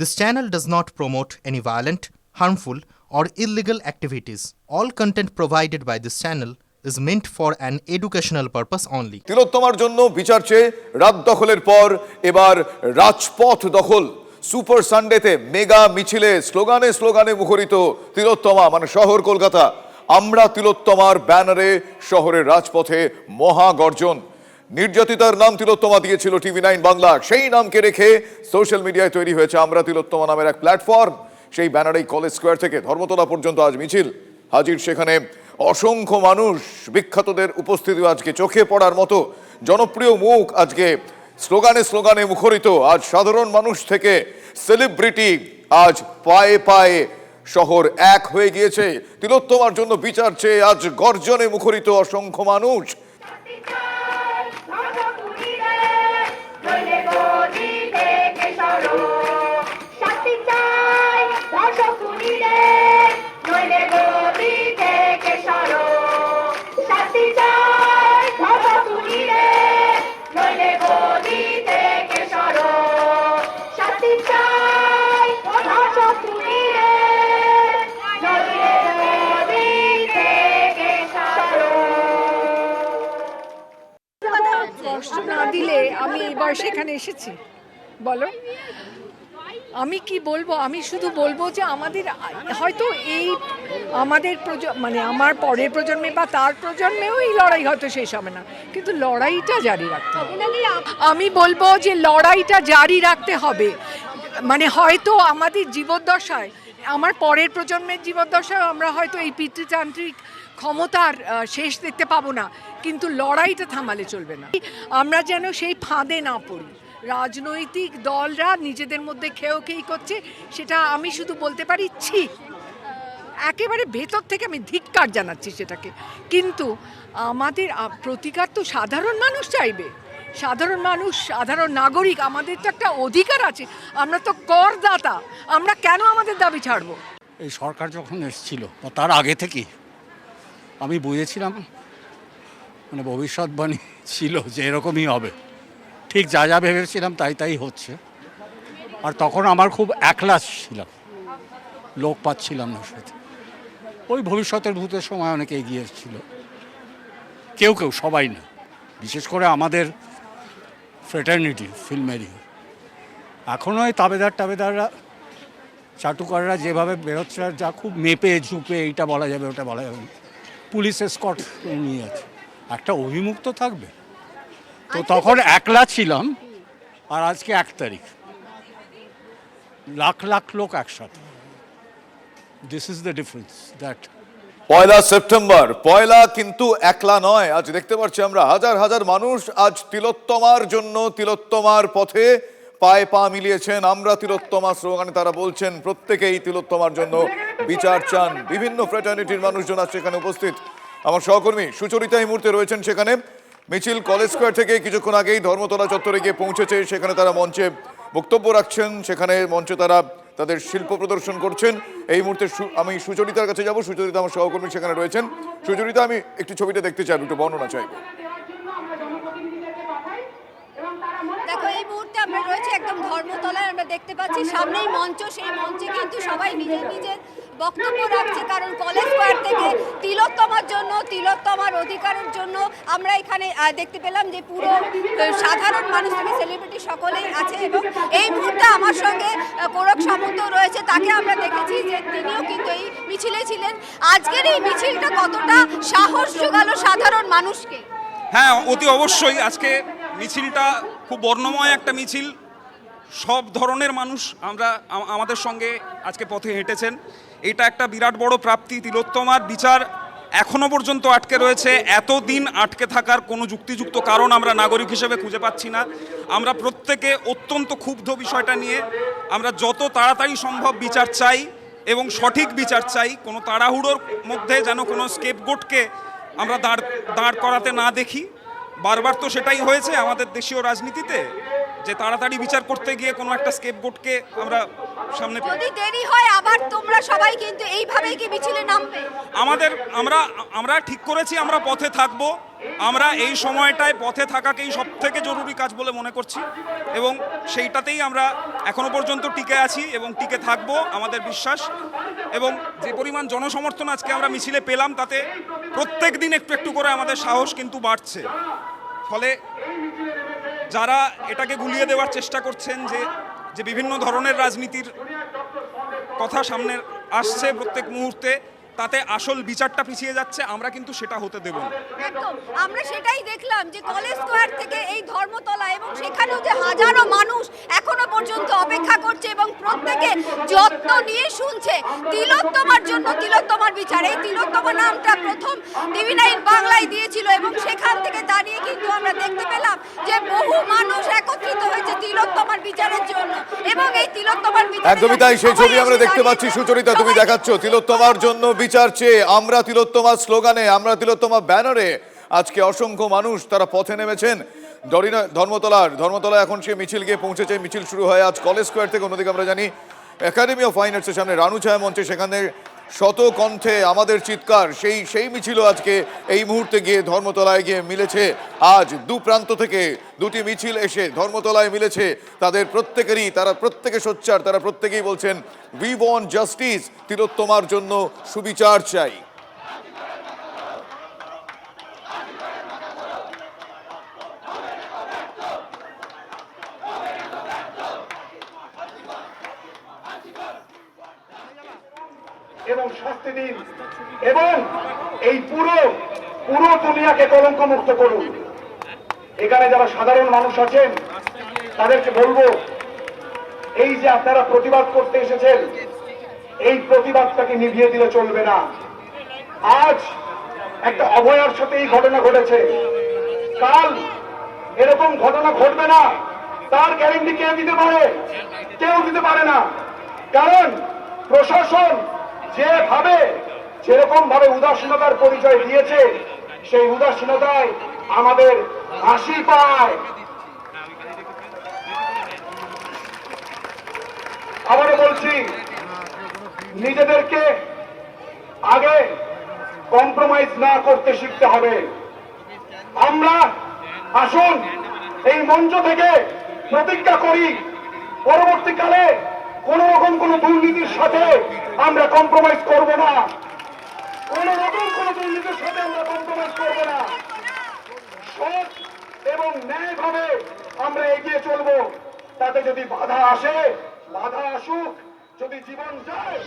This channel does not promote any violent, harmful, or illegal activities. All content provided by this channel is meant for an educational purpose only. তিলোত্তমার জন্য বিচার চেয়ে রাত দখলের পর এবার রাজপথ দখল সুপার সানডেতে মেগা মিছিলে স্লোগানে স্লোগানে মুখরিত তিলোত্তমা মানে শহর কলকাতা আমরা তিলোত্তমার ব্যানারে শহরের রাজপথে মহাগর্জন নির্যাতিতার নাম তিলোত্তমা দিয়েছিল টিভি নাইন বাংলা। সেই নামকে রেখে সোশ্যাল মিডিয়ায় তৈরি হয়েছে আমরা তিলোত্তমা নামের এক প্ল্যাটফর্ম। সেই ব্যানারেই কলেজ স্কোয়ার থেকে ধর্মতলা পর্যন্ত আজ মিছিল। হাজির সেখানে অসংখ্য মানুষ, বিখ্যাতদের উপস্থিতি আজকে চোখে পড়ার মতো। জনপ্রিয় মুখ আজকে স্লোগানে স্লোগানে মুখরিত। আজ সাধারণ মানুষ থেকে সেলিব্রিটি আজ পায়ে পায়ে শহর এক হয়ে গিয়েছে। তিলোত্তমার জন্য বিচার চেয়ে আজ গর্জনে মুখরিত অসংখ্য মানুষ। বয়সে এখানে এসেছি। বলো। আমি কি বলব? আমি শুধু বলব যে আমাদের, হয়তো এই আমাদের মানে আমার পরের প্রজন্মে বা তার প্রজন্মেও এই লড়াই হয়তো শেষ হবে না। কিন্তু লড়াইটা জারি রাখতে হবে। আমি বলব যে লড়াইটা জারি রাখতে হবে। মানে হয়তো আমাদের জীবদ্দশায়, আমার পরের প্রজন্মের জীবদ্দশায় আমরা হয়তো এই পিতৃতান্ত্রিক ক্ষমতার শেষ দেখতে পাবো না, কিন্তু লড়াইটা থামালে চলবে না। আমরা যেন সেই ফাঁদে না পড়ি। রাজনৈতিক দলরা নিজেদের মধ্যে খেয়েও খেই করছে, সেটা আমি শুধু বলতে পারি, ছি! একেবারে ভেতর থেকে আমি ধিক্কার জানাচ্ছি সেটাকে। কিন্তু আমাদের প্রতিকার তো সাধারণ মানুষ চাইবে। সাধারণ মানুষ, সাধারণ নাগরিক, আমাদের তো একটা অধিকার আছে। আমরা তো করদাতা। আমরা কেন আমাদের দাবি ছাড়বো? এই সরকার যখন এসেছিল তার আগে থেকে আমি বুঝেছিলাম মানে ভবিষ্যৎবাণী ছিল যে এরকমই হবে। ঠিক যা যা ভেবেছিলাম তাই তাই হচ্ছে। আর তখন আমার খুব একলাস ছিলাম লোক পাচ্ছিলাম না সাথে ওই ভবিষ্যতের ভূতের সময় অনেকে এগিয়ে এসেছিল। কেউ কেউ, সবাই না। বিশেষ করে আমাদের ফ্রেটার্নিটি ফিল্মেরই এখনও ওই তাবেদার টাবেদাররা, চাটুকাররা যেভাবে বেরোচ্ছে যা খুব মেপে, ঝুপে, এইটা বলা যাবে, ওটা বলা যাবে না। পুলিশ স্কট নিয়ে আছে। একটা অভিমুক্ত থাকবে। তো তখন একলা ছিলাম আর আজকে এক তারিখ। লাখ লাখ লোক একসাথে। This is the difference that Poila September পয়লা কিন্তু একলা নয়। আজ দেখতে পাচ্ছি আমরা হাজার হাজার মানুষ আজ তিলোত্তমার জন্য তিলোত্তমার পথে পায়ে পা মিলিয়েছেন আমরা তিলোত্তমা স্লোগানে তারা বলছেন, প্রত্যেকেই তিলোত্তমার জন্য বিচার চান। বিভিন্ন ফ্র্যাটার্নিটির মানুষজন আজ সেখানে উপস্থিত। আমার সহকর্মী সুচরিতা এই মুহূর্তে রয়েছেন সেখানে। মিছিল কলেজ স্কোয়ার থেকে কিছুক্ষণ আগেই ধর্মতলা চত্বরে গিয়ে পৌঁছেছে। সেখানে তারা মঞ্চে বক্তব্য রাখছেন। সেখানে মঞ্চে তারা তাদের শিল্প প্রদর্শন করছেন। এই মুহূর্তে আমি সুচরিতার কাছে যাব। সুচরিতা আমার সহকর্মী সেখানে রয়েছেন। সুচরিতা, আমি একটি ছবিটা দেখতে চাই। একটু বর্ণনা চাই দেখো এই মুহূর্তে আমরা রয়েছি, একদম ধর্মতলায় আমরা দেখতে পাচ্ছি। সামনেই মঞ্চ, সেই মঞ্চে কিন্তু সবাই নিজের নিজের বক্তব্য রাখছে, কারণ কলেজ স্কোয়ার থেকে তিলোত্তমার জন্য, তিলোত্তমার অধিকারের জন্য আমরা এখানে দেখতে পেলাম যে পুরো সাধারণ মানুষ থেকে সেলিব্রিটি সকলেই আছে এবং এই মুহূর্তে আমার সঙ্গে কোরক সামন্ত রয়েছে, তাকে আমরা দেখেছি যে তিনিও কিন্তু এই মিছিলে ছিলেন। আজকের এই মিছিলটা কতটা সাহস যোগালো সাধারণ মানুষকে? হ্যাঁ অতি অবশ্যই আজকে মিছিলটা খুব বর্ণময় একটা মিছিল। সব ধরনের মানুষ আমরা আমাদের সঙ্গে আজকে পথে হেঁটেছেন। এটা একটা বিরাট বড় প্রাপ্তি, তিলোত্তমার বিচার এখনও পর্যন্ত আটকে রয়েছে। এতদিন আটকে থাকার কোনো যুক্তিযুক্ত কারণ আমরা নাগরিক হিসেবে খুঁজে পাচ্ছি না। আমরা প্রত্যেকে অত্যন্ত ক্ষুব্ধ বিষয়টা নিয়ে আমরা যত তাড়াতাড়ি সম্ভব বিচার চাই এবং সঠিক বিচার চাই। কোনো তাড়াহুড়োর মধ্যে যেন কোনো স্কেপ স্কেপগোটকে আমরা দাঁড় দাঁড় করাতে না দেখি। বারবার তো সেটাই হয়েছে আমাদের দেশীয় রাজনীতিতে যে তাড়াতাড়ি বিচার করতে গিয়ে কোনো একটা স্কেপগোটকে আমরা সামনে যদি দেরি হয় আবার তোমরা সবাই কিন্তু এইভাবেই কি মিছিলে নামবে? আমাদের আমরা আমরা ঠিক করেছি আমরা পথে থাকব। আমরা এই সময়টায় পথে থাকাকেই সব থেকে জরুরি কাজ বলে মনে করছি এবং সেইটাতেই আমরা এখনও পর্যন্ত টিকে আছি এবং টিকে থাকব আমাদের বিশ্বাস। এবং যে পরিমাণ জনসমর্থন আজকে আমরা মিছিলে পেলাম তাতে প্রত্যেক দিন একটু একটু করে আমাদের সাহস কিন্তু বাড়ছে। ফলে যারা এটাকে গুলিয়ে দেওয়ার চেষ্টা করছেন যে যে বিভিন্ন ধরনের রাজনীতির কথা সামনে আসছে প্রত্যেক মুহূর্তে তাতে আসল বিচারটা পিছিয়ে যাচ্ছে আমরা কিন্তু সেটা হতে দেব না। একদম। আমরা সেটাই দেখলাম যে কলেজ স্কোয়ার থেকে এই ধর্মতলা এবং সেখানেও যে হাজারো মানুষ এখনও পর্যন্ত অপেক্ষা করছে এবং প্রত্যেকে যত্ন নিয়ে শুনছে। তিলোত্তমার জন্য তিলোত্তমার বিচার। এই তিলোত্তমা নামটা প্রথম টিভি নাইন বাংলায় দিয়েছিল এবং সেখান থেকে দাঁড়িয়ে কিন্তু আমরা দেখতে পেলাম যে বহু মানুষ একত্রিত হয়েছে তিলোত্তমার বিচারের জন্য এবং এই তিলোত্তমার বিচার একদমই তাই সেই ছবি আমরা দেখতে পাচ্ছি সুচরিতা তুমি দেখাচ্ছ তিলোত্তমার জন্য বিচার চেয়ে আমরা তিলোত্তমা স্লোগানে, আমরা তিলোত্তমা ব্যানারে। আজকে অসংখ্য মানুষ তারা পথে নেমেছেন। ডরিনা ধর্মতলার ধর্মতলা এখন সে মিছিল গিয়ে পৌঁছেছে। মিছিল শুরু হয় আজ কলেজ স্কোয়ার থেকে, অন্যদিকে আমরা জানি একাডেমি অফ ফাইন আর্টসের সামনে রানু ছায়া মঞ্চে সেখানে শত কণ্ঠে আমাদের চিৎকার, সেই সেই মিছিল আজকে এই মুহূর্তে গিয়ে ধর্মতলায় গিয়ে মিলেছে। আজ দু প্রান্ত থেকে দুটি মিছিল এসে ধর্মতলায় মিলেছে। তাদের প্রত্যেকেরই, তারা প্রত্যেকে সোচ্চার, তারা প্রত্যেকেই বলছেন উই ওয়ান্ট জাস্টিস তিলোত্তমার জন্য সুবিচার চাই। এবং শাস্তি দিন। এবং এই পুরো পুরো দুনিয়াকে কলঙ্ক মুক্ত করুন। এখানে যারা সাধারণ মানুষ আছেন, তাদেরকে বলব, এই যে আপনারা প্রতিবাদ করতে এসেছেন, এই প্রতিবাদটাকে নিভিয়ে দিলে চলবে না। আজ একটা অভয়ার সাথে এই ঘটনা ঘটেছে। কাল এরকম ঘটনা ঘটবে না। তার গ্যারেন্টি কে দিতে পারে? কেউ দিতে পারে না। কারণ প্রশাসন যেভাবে যেরকম ভাবে উদাসীনতার পরিচয় দিয়েছে, সেই উদাসীনতায় আমাদের হাসি পায়। আবারও বলছি, নিজেদেরকে আগে কম্প্রোমাইজ না করতে শিখতে হবে। আমরা আসুন এই মঞ্চ থেকে প্রতিজ্ঞা করি, পরবর্তীকালে কোন রকম কোন দুর্নীতির সাথে আমরা কম্প্রোমাইজ করব না। কোন রকম কোন দুর্নীতির সাথে আমরা কম্প্রোমাইজ করব না। সৎ এবং ন্যায়ভাবে আমরা এগিয়ে চলব। তাতে যদি বাধা আসে, বাধা আসুক, যদি জীবন যায়